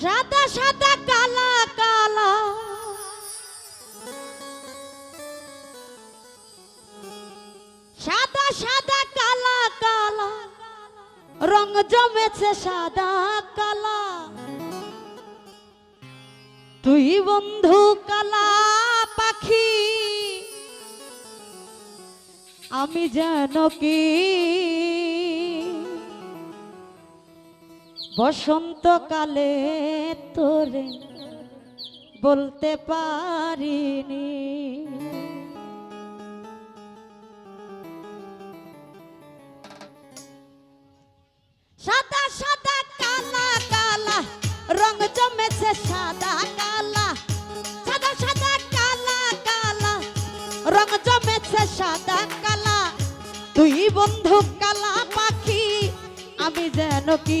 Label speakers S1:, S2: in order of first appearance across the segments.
S1: সাদা সাদা কালা কালা। সাদা সাদা কালা কালা। রং জমেছে সাদা কালা। তুই বন্ধু কালা পাখি। আমি যেন কি বসন্তকালে তোরে বলতে পারিনি। সাদা সাদা কালা কালা, রং জমেছে সাদা, কালা। সাদা সাদা কালা কালা, রং জমেছে সাদা, কালা। তুই বন্ধু কালা পাখি, আমি যেন কি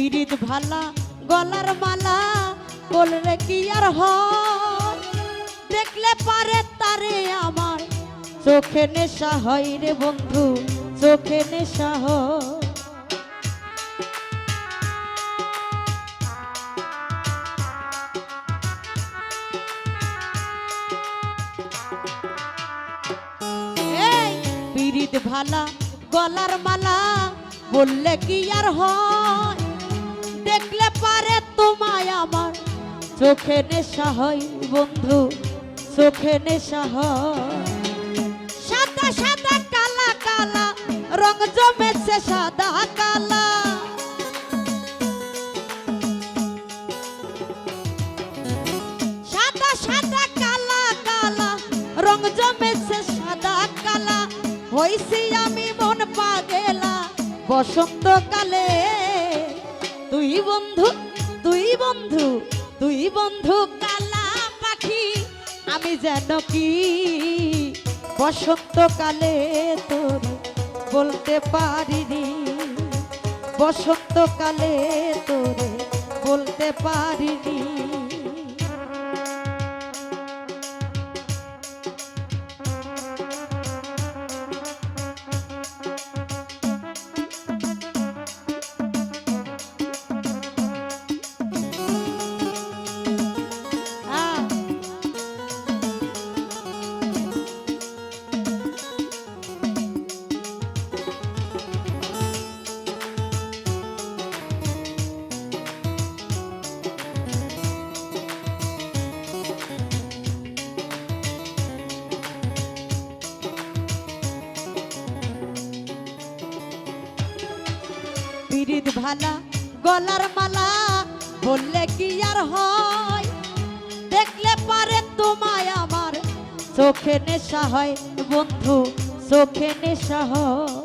S1: পিরিত ভালা, গলার মালা, বললে কি আর হয়? দেখলে পারে তারে আমার, চোখে নেশা হয় রে বন্ধু, চোখে নেশা পিরিত ভালা, গলার মালা, বললে কি আর হয়? চোখে নেশা হয় বন্ধু, চোখে নেশা হয়। সাদা সাদা কালা কালা, রং জমেছে সাদা কালা। সাদা সাদা কালা কালা, রং জমেছে সাদা কালা। হইছি আমি মন পাগেলা, বসন্তকালে। তুই বন্ধু তুই বন্ধু তুই বন্ধু কালা পাখি, আমি যেন কি? বসন্তকালে তোর বলতে পারিনি, বসন্তকালে তোরে বলতে পারিনি। পিরিত ভালা, গলার মালা, বললে কি আর হয়? দেখলে পারে তোমায় আমার, চোখে নেশা হয় বন্ধু, চোখে নেশা হয়।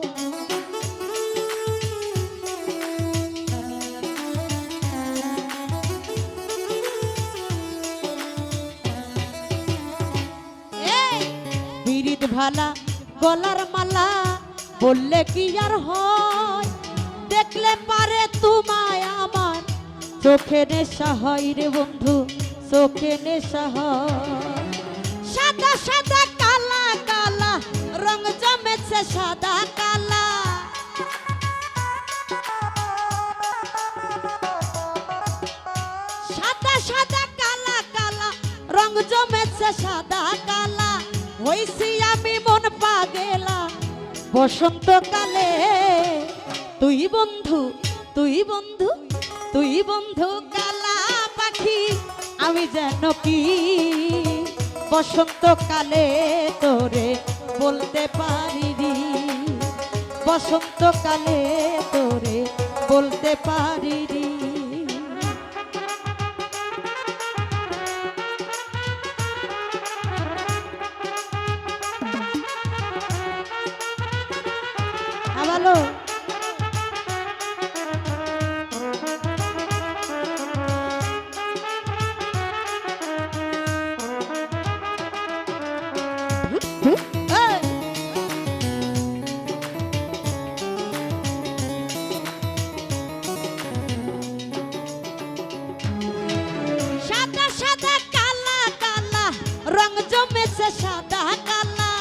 S1: ভালা, গলার মালা, বললে কি আর হয়? দেখলে পারে তোমায় আমার। চোখে নেশা হয় রে বন্ধু, চোখে নেশা হয়। সাদা সাদা, কালা কালা, রং জমেছে সাদা, কালা। সাদা সাদা, কালা কালা, রং জমেছে সাদা, কালা। হইছি আমি মন পাগেলা, বসন্তকালে। তুই বন্ধু তুই বন্ধু তুই বন্ধু কালা পাখি, আমি যেন কি? বসন্তকালে তোরে বলতে পারিনি। বসন্তকালে তোরে বলতে পারিনি। আবালো। সাদা কালা।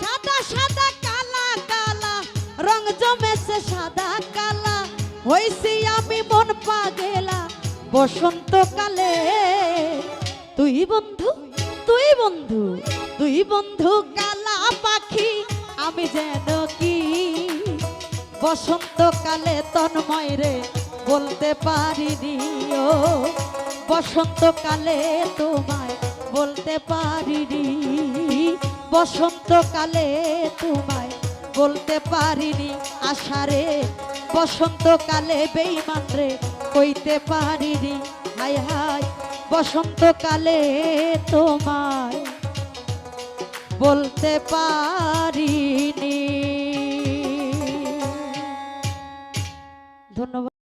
S1: সাদা সাদা কালা কালা। রং জমেছে সাদা কালা। হইছি আমি মন পাগেলা। বসন্তকালে তুই বন্ধু তুই বন্ধু তুই বন্ধু কালা পাখি, আমি যেন কি? বসন্তকালে তন্ময় রে বলতে পারিনি ও। বসন্তকালে তোমায় বলতে পারিনি। বসন্তকালে তোমায় বলতে পারিনি আশারে বসন্তকালে বেইমান রে কইতে পারিনি। হাই হাই, বসন্তকালে তোমায় বলতে পারিনি। ধন্যবাদ।